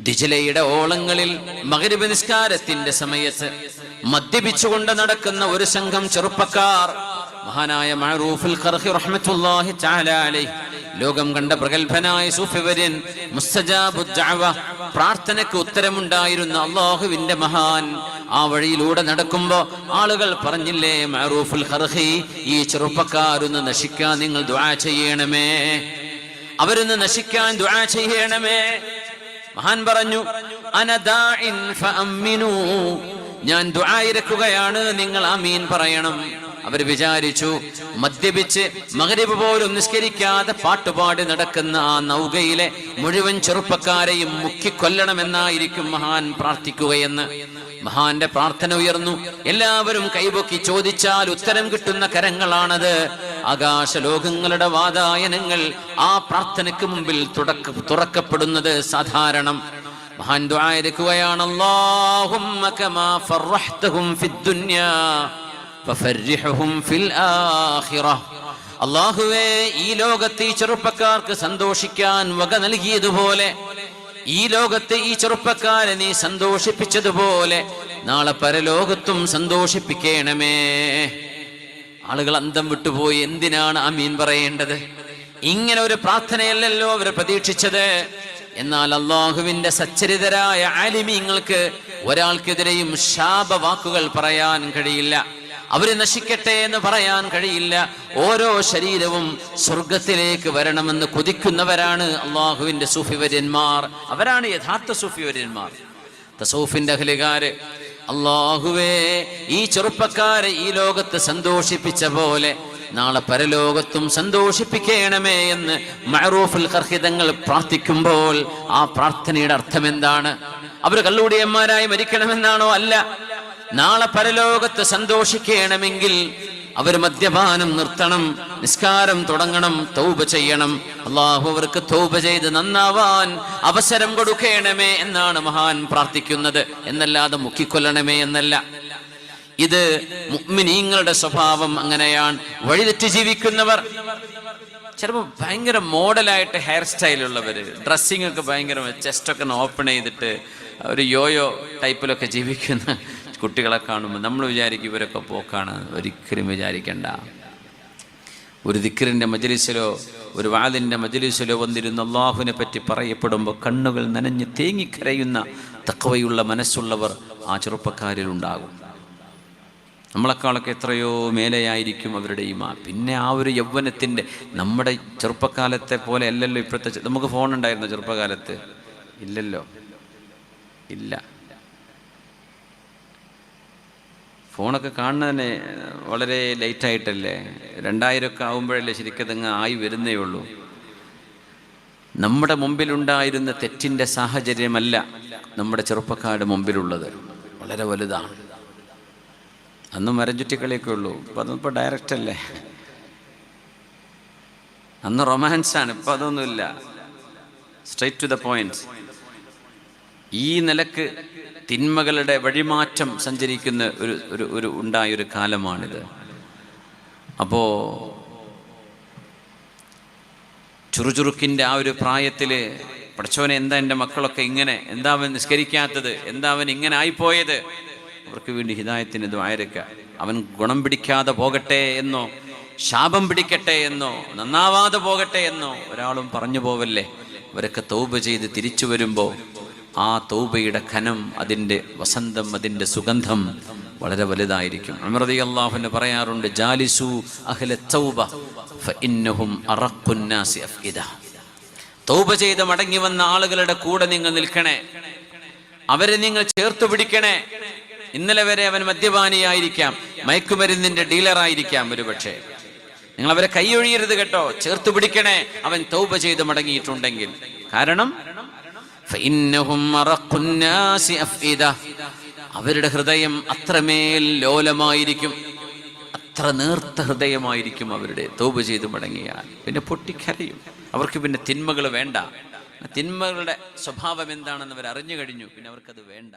ദിജലയുടെ ഓളങ്ങളിൽ മകരിബ് നിസ്കാരത്തിന്റെ സമയത്ത് മദ്യപിച്ചുകൊണ്ട് നടക്കുന്ന ഒരു സംഘം ചെറുപ്പക്കാർ മഹാനായ അലൈഹി ലോകം കണ്ട പ്രഗത്ഭനായ സൂഫിവര്യൻ മുസ്തജാബു ദഅവ പ്രാർത്ഥനയ്ക്ക് ഉത്തരമുണ്ടായിരുന്ന അള്ളാഹുവിന്റെ മഹാൻ. ആ വഴിയിലൂടെ നടക്കുമ്പോ ആളുകൾ പറഞ്ഞില്ലേ മഹറൂഫുൽ ഖർഹി ഈ ചെറുപ്പക്കാരൊന്ന് നശിക്കാൻ നിങ്ങൾ ദുആ ചെയ്യണമേ? അവരൊന്ന് നശിക്കാൻ ദുആ ചെയ്യണമേ? മഹാൻ പറഞ്ഞു ഞാൻ ദുആയിരക്കുകയാണ് നിങ്ങൾ ആമീൻ പറയണം. അവർ വിചാരിച്ചു മദ്യപിച്ച് മകരിബ് പോലും നിസ്കരിക്കാതെ പാട്ടുപാടി നടക്കുന്ന ആ നൗകയിലെ മുഴുവൻ ചെറുപ്പക്കാരെയും മുക്കിക്കൊല്ലണമെന്നായിരിക്കും മഹാൻ പ്രാർത്ഥിക്കുകയെന്ന്. മഹാന്റെ പ്രാർത്ഥന ഉയർന്നു. എല്ലാവരും കൈപൊക്കി ചോദിച്ചാൽ ഉത്തരം കിട്ടുന്ന കരങ്ങളാണത്. ആകാശ ലോകങ്ങളുടെ വാതായനങ്ങൾ ആ പ്രാർത്ഥനയ്ക്ക് മുമ്പിൽ തുടക്ക തുറക്കപ്പെടുന്നത് സാധാരണം. മഹാൻ അല്ലാഹുവേ ഈ ലോകത്തെ ഈ ചെറുപ്പക്കാർക്ക് സന്തോഷിക്കാൻ വക നൽകിയതുപോലെ ഈ ലോകത്തെ ഈ ചെറുപ്പക്കാരെ നീ സന്തോഷിപ്പിച്ചതുപോലെ നാളെ പരലോകത്തും സന്തോഷിപ്പിക്കണമേ. ആളുകൾ അന്തം വിട്ടുപോയി. എന്തിനാണ് അമീൻ പറയേണ്ടത്? ഇങ്ങനെ ഒരു പ്രാർത്ഥനയല്ലല്ലോ അവർ പ്രതീക്ഷിച്ചത്. എന്നാൽ അള്ളാഹുവിന്റെ സച്ചരിതരായ ആലിമീങ്ങൾക്ക് ഒരാൾക്കെതിരെയും ശാപവാക്കുകൾ പറയാൻ കഴിയില്ല. അവർ നശിക്കട്ടെ എന്ന് പറയാൻ കഴിയില്ല. ഓരോ ശരീരവും സ്വർഗത്തിലേക്ക് വരണമെന്ന് കൊതിക്കുന്നവരാണ് അള്ളാഹുവിന്റെ സൂഫിവര്യന്മാർ. അവരാണ് യഥാർത്ഥ സൂഫിവര്യന്മാർ. തസൂഫിന്റെ അഖിലുകാര് അള്ളാഹുവേ ഈ ചെറുപ്പക്കാരെ ഈ ലോകത്ത് സന്തോഷിപ്പിച്ച പോലെ നാളെ പരലോകത്തും സന്തോഷിപ്പിക്കണമേ എന്ന് മഹറൂഫുൽ കർഹിതങ്ങൾ പ്രാർത്ഥിക്കുമ്പോൾ ആ പ്രാർത്ഥനയുടെ അർത്ഥം എന്താണ് അവർ കല്ലൂടിയന്മാരായി മരിക്കണമെന്നാണോ അല്ല? നാളെ പരലോകത്ത് സന്തോഷിക്കണമെങ്കിൽ അവർ മദ്യപാനം നിർത്തണം നിസ്കാരം തുടങ്ങണം തൗബ ചെയ്യണം. അള്ളാഹു അവർക്ക് തൗബ ചെയ്ത് നന്നാവാൻ അവസരം കൊടുക്കണമേ എന്നാണ് മഹാൻ പ്രാർത്ഥിക്കുന്നത്. എന്നല്ലാതെ മുക്കിക്കൊല്ലണമേ എന്നല്ല. ഇത് മുഅ്മിനീങ്ങളുടെ സ്വഭാവം അങ്ങനെയാണ്. വഴിതെറ്റി ജീവിക്കുന്നവർ. ചിലപ്പോൾ ഭയങ്കര മോഡലായിട്ട് ഹെയർ സ്റ്റൈലുള്ളവര് ഡ്രസ്സിംഗ് ഒക്കെ ഭയങ്കര ചെസ്റ്റൊക്കെ ഓപ്പൺ ചെയ്തിട്ട് ഒരു യോയോ ടൈപ്പിലൊക്കെ ജീവിക്കുന്ന കുട്ടികളെ കാണുമ്പോൾ നമ്മൾ വിചാരിക്കും ഇവരൊക്കെ പോക്കാണ്. ഒരിക്കലും വിചാരിക്കണ്ട. ഒരു ദിക്കറിന്റെ മജലിസിലോ ഒരു വാതിന്റെ മജലിസിലോ വന്നിരുന്ന അള്ളാഹുവിനെ പറ്റി പറയപ്പെടുമ്പോൾ കണ്ണുകൾ നനഞ്ഞ് തേങ്ങിക്കരയുന്ന തക്കവയുള്ള മനസ്സുള്ളവർ ആ ചെറുപ്പക്കാരിൽ ഉണ്ടാകും. നമ്മളെക്കാളൊക്കെ എത്രയോ മേലെയായിരിക്കും അവരുടെ ഈമാ പിന്നെ ആ ഒരു യൗവനത്തിന്റെ നമ്മുടെ ചെറുപ്പക്കാലത്തെ പോലെ അല്ലല്ലോ ഇപ്പോഴത്തെ നമുക്ക് ഫോൺ ഉണ്ടായിരുന്നു ചെറുപ്പകാലത്ത്? ഇല്ലല്ലോ. ഇല്ല. ഫോണൊക്കെ കാണുന്നതിന് വളരെ ലേറ്റായിട്ടല്ലേ? രണ്ടായിരമൊക്കെ ആകുമ്പോഴല്ലേ ശരിക്കതങ്ങ് ആയി വരുന്നേ ഉള്ളൂ. നമ്മുടെ മുമ്പിലുണ്ടായിരുന്ന തെറ്റിന്റെ സാഹചര്യമല്ല നമ്മുടെ ചെറുപ്പക്കാരുടെ മുമ്പിലുള്ളത്. വളരെ വലുതാണ്. അന്നും മരം ചുറ്റിക്കളിയൊക്കെ ഉള്ളൂ. ഇപ്പം അതിപ്പോൾ ഡയറക്റ്റ് അല്ലേ? അന്ന് റൊമാൻസാണ് ഇപ്പം അതൊന്നുമില്ല. സ്ട്രൈറ്റ് ടു ദ പോയിന്റ് ഈ നിലയ്ക്ക് തിന്മകളുടെ വഴിമാറ്റം സഞ്ചരിക്കുന്ന ഒരു ഒരു ഒരു ഉണ്ടായൊരു കാലമാണിത്. അപ്പോൾ ചുറുചുറുക്കിന്റെ ആ ഒരു പ്രായത്തിൽ പഠിച്ചവനെ എന്താ എന്റെ മക്കളൊക്കെ ഇങ്ങനെ എന്താ അവൻ നിസ്കരിക്കാത്തത് എന്താ അവൻ ഇങ്ങനെ ആയിപ്പോയത്? അവർക്ക് വേണ്ടി ഹിതായത്തിന് ആയിരക്ക അവൻ ഗുണം പിടിക്കാതെ പോകട്ടെ എന്നോ ശാപം പിടിക്കട്ടെ എന്നോ നന്നാവാതെ പോകട്ടെ എന്നോ ഒരാളും പറഞ്ഞു പോവല്ലേ? അവരൊക്കെ തൗബ ചെയ്ത് തിരിച്ചു വരുമ്പോൾ ആ തൗബയുടെ ഖനം അതിന്റെ വസന്തം അതിന്റെ സുഗന്ധം വളരെ വലുതായിരിക്കും. അമൃതി അള്ളാഹുന് പറയാറുണ്ട് ജാലിസു അഹ്ല തൗബ ഫഇന്നഹും അറഖുന്നാസി അഫ്ഇദ. തൗബ ചെയ്ത് മടങ്ങി വന്ന ആളുകളുടെ കൂടെ നിങ്ങൾ നിൽക്കണേ. അവരെ നിങ്ങൾ ചേർത്ത് പിടിക്കണേ. ഇന്നലെ വരെ അവൻ മദ്യപാനിയായിരിക്കാം മയക്കുമരുന്നിന്റെ ഡീലറായിരിക്കാം ഒരുപക്ഷെ. നിങ്ങൾ അവരെ കൈയൊഴിയരുത് കേട്ടോ ചേർത്ത് പിടിക്കണേ. അവൻ തൗബ ചെയ്ത് മടങ്ങിയിട്ടുണ്ടെങ്കിൽ. കാരണം അവരുടെ ഹൃദയം അത്രമേൽ ലോലമായിരിക്കും. അത്ര നേർത്ത ഹൃദയമായിരിക്കും അവരുടെ. തോപ് ചെയ്ത് മടങ്ങിയാൽ. പിന്നെ പൊട്ടിക്കരയും. അവർക്ക് പിന്നെ തിന്മകൾ വേണ്ട. തിന്മകളുടെ സ്വഭാവം എന്താണെന്ന് അവർ അറിഞ്ഞു കഴിഞ്ഞു. പിന്നെ അവർക്കത് വേണ്ട.